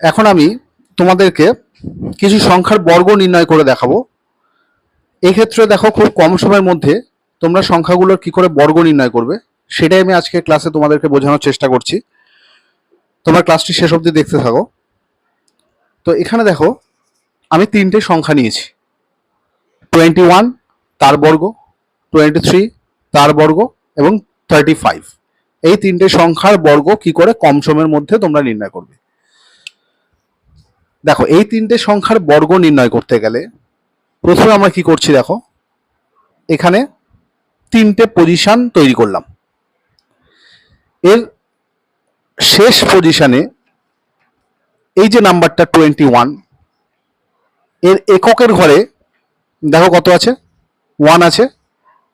এখন আমি তোমাদেরকে কিছু সংখ্যার বর্গ নির্ণয় করে দেখাবো। এক্ষেত্রে দেখো খুব কম সময়ের মধ্যে তোমরা সংখ্যাগুলোর কি করে বর্গ নির্ণয় করবে, সেটাই আমি আজকে ক্লাসে তোমাদেরকে বোঝানোর চেষ্টা করছি। তোমরা ক্লাসটি শেষ অবধি দেখতে থাকো। তো এখানে দেখো, আমি তিনটে সংখ্যা নিয়েছি। টোয়েন্টি ওয়ান তার বর্গ টোয়েন্টি থ্রি তার বর্গ, এবং থার্টি ফাইভ এই তিনটে সংখ্যার বর্গ কি করে কম সময়ের মধ্যে তোমরা নির্ণয় করবে। দেখো, এই তিনটে সংখ্যার বর্গ নির্ণয় করতে গেলে প্রথমে আমরা কি করছি দেখো, এখানে তিনটে পজিশন তৈরি করলাম। এর শেষ পজিশনে এই যে নাম্বারটা টোয়েন্টি ওয়ানের এককের ঘরে দেখো কত আছে? ওয়ান আছে।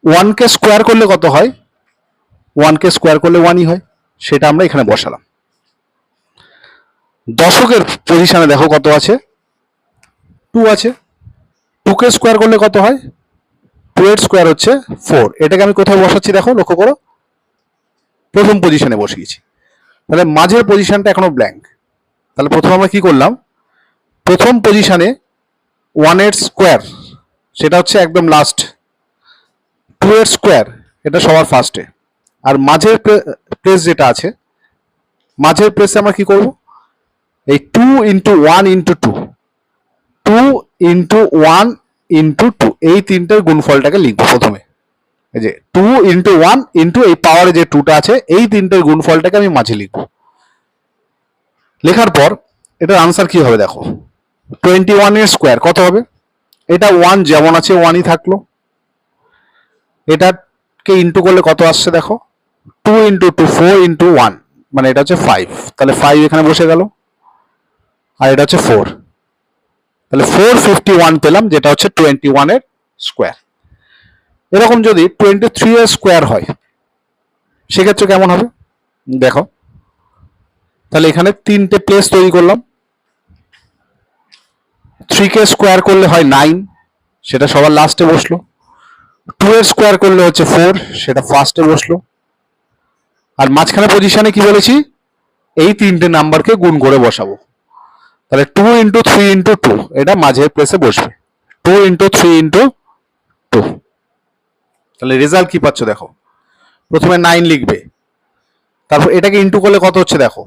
ওয়ানকে স্কোয়ার করলে কত হয়? ওয়ানকে স্কোয়ার করলে ওয়ানই হয়। সেটা আমরা এখানে বসালাম। দশকের পজিশনে দেখো কত আছে? টু আছে। টুকে স্কোয়ার করলে কত হয়? টু এর স্কোয়ার হচ্ছে ফোর এটাকে আমি কোথায় বসাচ্ছি দেখো, লক্ষ্য করো। প্রথম পজিশনে বসিয়েছি তাহলে মাঝের পজিশনটা এখনও ব্ল্যাঙ্ক তাহলে প্রথম আমরা কি করলাম? প্রথম পজিশনে ওয়ানের স্কোয়ার সেটা হচ্ছে একদম লাস্ট টু এর স্কোয়ার এটা সবার ফার্স্টে আর মাঝের প্লেস যেটা আছে, মাঝের প্লেসে আমরা কি করব? এই two into one into two two into one into two এই তিনটের গুণফলটাকে লিখব প্রথমে। এই যে টু ইন্টু ওয়ান ইন্টু এই পাওয়ারে যে টুটা আছে, এই তিনটের গুণফলটাকে আমি মাঝে লিখব। লেখার পর এটার আনসার কি হবে দেখো। টোয়েন্টি ওয়ানের স্কোয়ার কত হবে? এটা ওয়ান যেমন আছে ওয়ানই থাকল। এটাকে ইন্টু করলে কত আসছে দেখো? Two into two four into one মানে এটা হচ্ছে ফাইভ তাহলে ফাইভ এখানে বসে গেল। আর এটা হচ্ছে ফোর তাহলে ফোর ফিফটি ওয়ান পেলাম, যেটা হচ্ছে টোয়েন্টি ওয়ানের স্কোয়ার এরকম যদি টোয়েন্টি থ্রি এর স্কোয়ার হয়, সেক্ষেত্রে কেমন হবে? দেখো। তাহলে এখানে তিনটে প্লেস তৈরি করলাম। থ্রি কে স্কোয়ার করলে হয় নাইন সেটা সবার লাস্টে বসল। টু এর স্কোয়ার করলে হচ্ছে ফোর সেটা ফার্স্টে বসল। আর মাঝখানে পজিশনে কি বলেছি? এই তিনটে নাম্বারকে গুণ করে বসাবো। তাহলে two into three into two এটা মাঝের প্লেসে বসবে। Two into three into two তাহলে রেজাল্ট কি পাচ্ছ দেখো? প্রথমে নাইন লিখবে। তারপর এটাকে ইন্টু করলে কত হচ্ছে দেখো?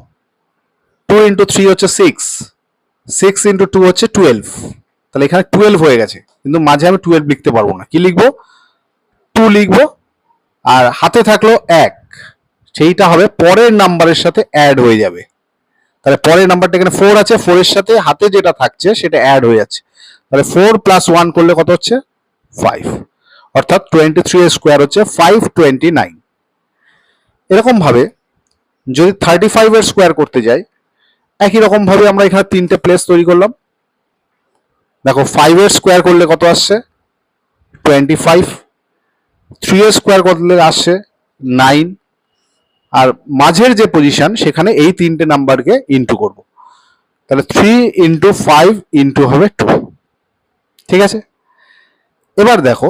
টু ইন্টু থ্রি হচ্ছে সিক্স সিক্স ইন্টু টু হচ্ছে টুয়েলভ তাহলে এখানে টুয়েলভ হয়ে গেছে। কিন্তু মাঝে আমি টুয়েলভ লিখতে পারব না। কি লিখব? টু লিখব। আর হাতে থাকল এক। সেইটা হবে পরের নাম্বারের সাথে অ্যাড হয়ে যাবে। তাহলে পরের নাম্বারটা এখানে ফোর আছে ফোরের সাথে হাতে যেটা থাকছে সেটা অ্যাড হয়ে যাচ্ছে। তাহলে ফোর প্লাস ওয়ান করলে কত হচ্ছে? ফাইভ অর্থাৎ টোয়েন্টি থ্রি স্কোয়ার হচ্ছে ফাইভ টোয়েন্টি নাইন এরকম ভাবে যদি থার্টি ফাইভ এর স্কোয়ার করতে যাই, একই রকম ভাবে আমরা এখানে তিনটে প্লেস তৈরি করলাম। দেখো ফাইভ এর স্কোয়ার করলে কত আসছে? টোয়েন্টি ফাইভ থ্রি এর স্কোয়ার করলে আসছে নাইন আর মাঝের যে পজিশন সেখানে এই তিনটে নাম্বারকে ইন্টু করব। তাহলে থ্রি ইন্টু ফাইভ ইন্টু হবে টু ঠিক আছে? এবার দেখো,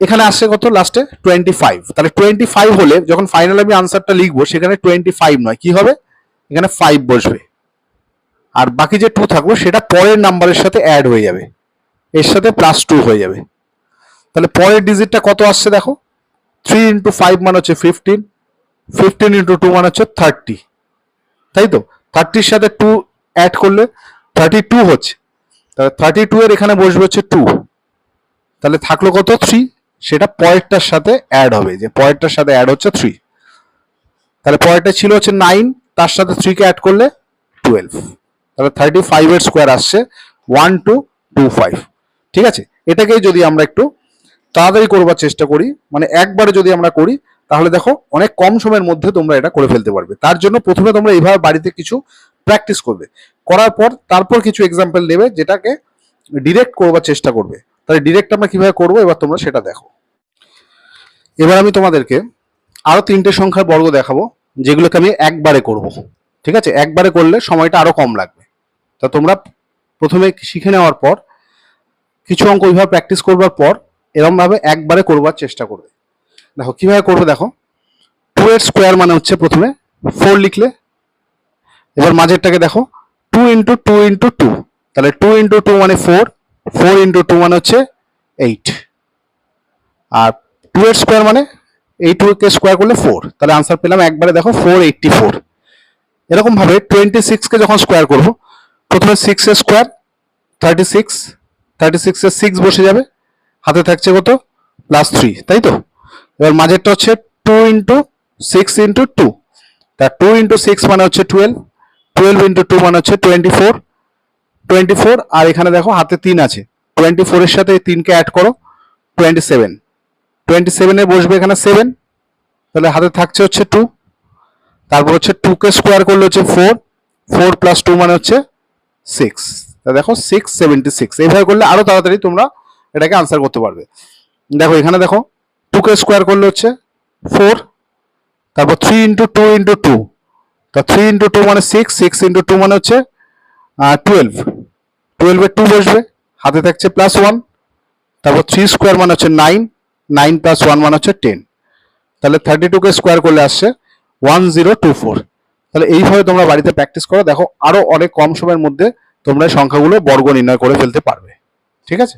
এখানে আসছে কত লাস্টে টোয়েন্টি ফাইভ তাহলে টোয়েন্টি ফাইভ হলে যখন ফাইনাল আমি আনসারটা লিখব, সেখানে টোয়েন্টি ফাইভ নয়। কি হবে? এখানে ফাইভ বসবে। আর বাকি যে টু থাকবে, সেটা পরের নাম্বারের সাথে অ্যাড হয়ে যাবে। এর সাথে প্লাস টু হয়ে যাবে। তাহলে পরের ডিজিটটা কত আসছে দেখো? থ্রি ইন্টু ফাইভ মানে হচ্ছে ফিফটিন ফিফটিন ইন্টু টু মানে হচ্ছে থার্টি তাই তো? থার্টির সাথে টু অ্যাড করলে থার্টি টু হচ্ছে। তাহলে থার্টি টু এর এখানে বসবে হচ্ছে টু তাহলে থাকল কত? থ্রি সেটা পয়েন্টটার সাথে অ্যাড হবে। যে পয়েন্টটার সাথে অ্যাড হচ্ছে থ্রি তাহলে পয়েন্টটা ছিল হচ্ছে নাইন তার সাথে থ্রিকে অ্যাড করলে টুয়েলভ তাহলে থার্টি ফাইভের স্কোয়ার আসছে ওয়ান টু টু ফাইভ ঠিক আছে? এটাকেই যদি আমরা একটু তাড়াতাড়ি করবার চেষ্টা করি মানে একবারে যদি আমরা করি তাহলে দেখো অনেক কম সময়ের মধ্যে তোমরা এটা করে ফেলতে পারবে। তার জন্য প্রথমে তোমরা এইভাবে বাড়িতে কিছু প্র্যাকটিস করবে। করার পর তারপর কিছু এক্সাম্পল নেবে যেটাকে ডিরেক্ট করবার চেষ্টা করবে। তাহলে ডিরেক্ট আমরা কীভাবে করব? এবার তোমরা সেটা দেখো। এবার আমি তোমাদেরকে আরও তিনটে সংখ্যার বর্গ দেখাবো, যেগুলোকে আমি একবারে করব। ঠিক আছে? একবারে করলে সময়টা আরও কম লাগবে। তা তোমরা প্রথমে শিখে নেওয়ার পর কিছু অঙ্ক ওইভাবে প্র্যাকটিস করবার পর এরকম ভাবে একবারে করবার চেষ্টা করবে। দেখো, কীভাবে করবে দেখো? টু এর স্কোয়ার মানে হচ্ছে প্রথমে ফোর লিখলে, এবার মাঝেরটাকে দেখো two into two into two তাহলে টু ইন্টু টু মানে ফোর ফোর ইন্টু টু মানে হচ্ছে এইট আর টু এর স্কোয়ার মানে এই টু কে স্কোয়ার করলে ফোর তাহলে আনসার পেলাম একবারে দেখো ফোর এইটটি ফোর এরকম ভাবে টোয়েন্টি সিক্সকে যখন স্কোয়ার করব, প্রথমে সিক্স এর স্কোয়ার থার্টি সিক্স থার্টি সিক্সের সিক্স বসে যাবে, হাতে থাকছে কত? প্লাস থ্রি তাই তো? এবার মাঝেরটা হচ্ছে two into six into two তা টু ইন্টু সিক্স মানে হচ্ছে টুয়েলভ টুয়েলভ ইন্টু টু মানে হচ্ছে টোয়েন্টি ফোর টোয়েন্টি ফোর আর এখানে দেখো হাতে তিন আছে। টোয়েন্টি ফোরের সাথে তিনকে অ্যাড করো টোয়েন্টি সেভেন টোয়েন্টি সেভেনে বসবে এখানে সেভেন তাহলে হাতে থাকছে হচ্ছে টু তারপর হচ্ছে টু কে স্কোয়ার করলে হচ্ছে ফোর ফোর প্লাস টু মানে হচ্ছে সিক্স তা দেখো সিক্স সেভেন্টি সিক্স এইভাবে করলে আরও তাড়াতাড়ি তোমরা এটাকে আনসার করতে পারবে। দেখো এখানে দেখো টু কে স্কোয়ার করলে হচ্ছে ফোর তারপর three into two into two তা থ্রি ইন্টু টু মানে সিক্স সিক্স ইন্টু টু মানে হচ্ছে টুয়েলভ টুয়েলভের টু বসবে, হাতে থাকছে প্লাস ওয়ান তারপর থ্রি স্কোয়ার মানে হচ্ছে নাইন নাইন প্লাস ওয়ান মানে হচ্ছে টেন তাহলে থার্টি টুকে স্কোয়ার করলে আসছে ওয়ান জিরো টু ফোর তাহলে এইভাবে তোমরা বাড়িতে প্র্যাকটিস করো, দেখো আরও অনেক কম সময়ের মধ্যে তোমরা সংখ্যাগুলো বর্গ নির্ণয় করে ফেলতে পারবে। ঠিক আছে?